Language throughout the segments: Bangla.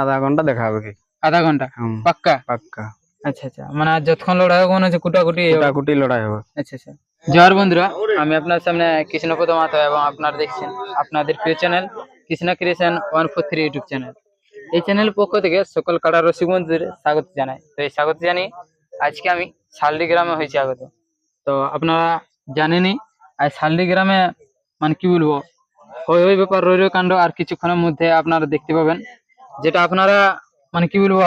আধা ঘণ্টা দেখা হবে কি? আধা ঘণ্টা? পাক্কা? পাক্কা। আচ্ছা আচ্ছা। মানে যতক্ষণ লড়াই হবে মনে হচ্ছে কুটাকুটি কুটাকুটি লড়াই হবে। আচ্ছা আচ্ছা। জোহার বন্ধুরা আমি আপনার সামনে কৃষ্ণপদ মাতো এবং আপনারা দেখছেন আপনাদের প্রিয় channel Krishna creation one four three YouTube channel. এই চ্যানেল পক্ষ থেকে সকল কাড়া রসিক বন্ধুদের স্বাগত জানাই। তো এই স্বাগত জানি আজকে আমি শালডি গ্রামে হয়েছি আগত। তো আপনারা জানেনই আর শালডি গ্রামে মানে কি বলব? হই হই ব্যাপার রই রই কাণ্ড আর কিছুক্ষণের মধ্যে আপনারা দেখতে পাবেন। যেটা আপনারা মানে কি বলব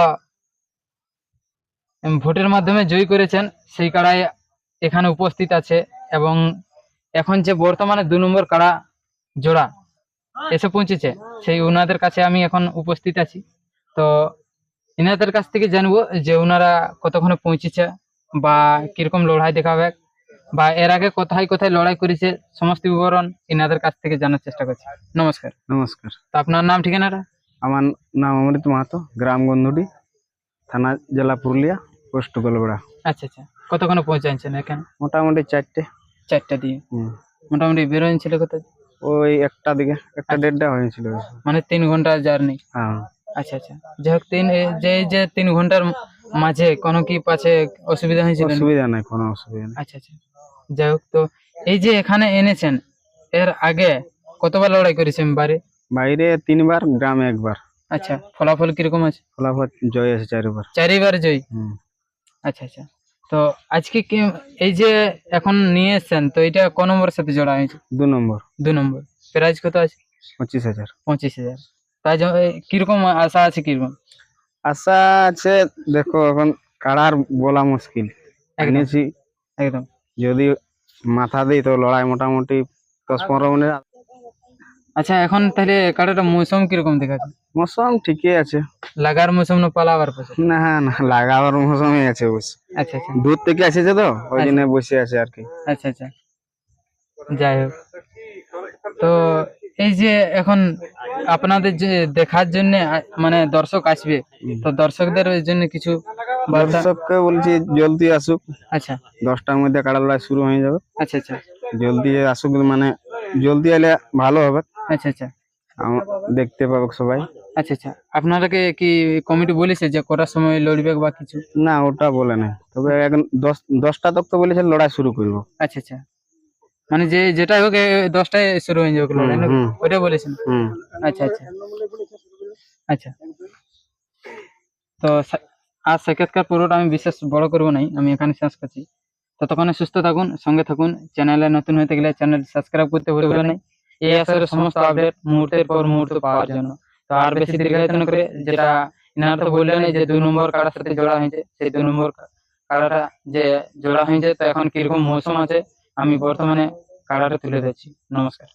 ভোটের মাধ্যমে জয়ী করেছেন সেই কাড়াই এখানে উপস্থিত আছে এবং এখন যে বর্তমানে দু নম্বর কাড়া জোড়া এসে পৌঁছেছে সেই ওনাদের কাছে আমি এখন উপস্থিত আছি। তো এনাদের কাছ থেকে জানব যে ওনারা কতক্ষণে পৌঁছেছে বা কীরকম লড়াই দেখাবে বা এর আগে কোথায় কোথায় লড়াই করেছে সমস্ত বিবরণ এনাদের কাছ থেকে জানার চেষ্টা করছি। নমস্কার। নমস্কার। তো আপনার নাম ঠিকানাটা? আমার নাম অমৃত মাহাতো গ্রাম গন্ধুটি থানা জেলা পুরুলিয়া পোস্ট গোলবেড়া। আচ্ছা আচ্ছা। কতক্ষণে পৌঁছাচ্ছেন এখানে? মোটামুটি চারটে। চারটা দিয়ে মোটামুটি বেরোয় ছিল কোথায়? ওই একটা দিকে একটা দেড়টা হয়েছিল। মানে তিন ঘণ্টা জার্নি? হ্যাঁ। আচ্ছা আচ্ছা। যাই হোক তিন যে যে তিন ঘণ্টার মাঝে কোনো কি পাছে অসুবিধা হয়েছিল? অসুবিধা নাই কোনো অসুবিধা নেই। আচ্ছা আচ্ছা। যাই হোক তো এই যে এখানে এনেছেন এর আগে কতবার লড়াই করেছেন বাড়ি? বাইরে তিনবার গ্রামে একবার। আচ্ছা ফলাফল কীরকম আছে? ফলাফল জয় আছে চারবার। চারিবার জয়? আচ্ছা আচ্ছা। তো আজকে কি এই যে এখন নিয়ে এসছেন তো এটা ক নম্বরের সাথে জোড়া হয়েছে? দু নম্বর। দু নম্বর। প্রাইজ কত আছে? পঁচিশ হাজার। পঁচিশ হাজার। তাই কীরকম আশা আছে কীরকম? আশা আছে দেখো এখন কাড়ার বলা মুশকিল। একদম। যদি মাথা দিই তো লড়াই মোটামুটি দশ পনেরো মিনিট। আচ্ছা এখন তাহলে কাটাটা মৌসুম কীরকম দেখাচ্ছে? মৌসুম ঠিকই আছে। লাগার মৌসুম না পালাবার পছন্দ না না লাগাবার মৌসুমই আছে অবশ্য। আচ্ছা আচ্ছা। দূর থেকে এসেছে তো ওই জন্য বসে আছে আর কি। আচ্ছা আচ্ছা। যাই হোক। তো এই যে এখন আপনাদের যে দেখার জন্য মানে দর্শক আসবে তো দর্শকদের জন্য কিছু দর্শককে বলছি জলদি আসুক। আচ্ছা। দশটার মধ্যে কাড়া লড়াই শুরু হয়ে যাবে। আচ্ছা আচ্ছা। জলদি আসুক মানে জলদি এলে ভালো হবে। আচ্ছা আচ্ছা। দেখতে পাবে সবাই। আচ্ছা আচ্ছা। আপনারাকে কি কমিটি বলেছে যে কটার সময় লড়বে বা কিছু? না ওটা বলে না তবে এখন দশ দশটা তক তো বলেছে লড়াই শুরু করব। আচ্ছা আচ্ছা। মানে যে যেটাই হোক দশটায় শুরু হয়ে যাবে লড়াই বলেছেন? আচ্ছা আচ্ছা। আচ্ছা। তো আর সাক্ষাৎকার পুরোটা আমি বিশেষ বড় করব নাই আমি এখানে শেষ করছি। ততক্ষণে সুস্থ থাকুন সঙ্গে থাকুন। চ্যানেলে নতুন হতে গেলে চ্যানেল সাবস্ক্রাইব করতে ভুলবেন না। এই আসরের সমস্ত আপডেট মুহূর্তের পর মুহূর্ত পাওয়ার জন্য। তো আর বেশি দীর্ঘায়িত না করে যেটা ইনারা তো বললেন যে দুই নম্বর কাড়ার সাথে জোড়া হয়েছে, সেই দুই নম্বর কাড়াটা যে জোড়া হয়েছে, তো এখন কীরকম মৌসুম আছে, আমি বর্তমানে কাড়াটা তুলে দিচ্ছি নমস্কার।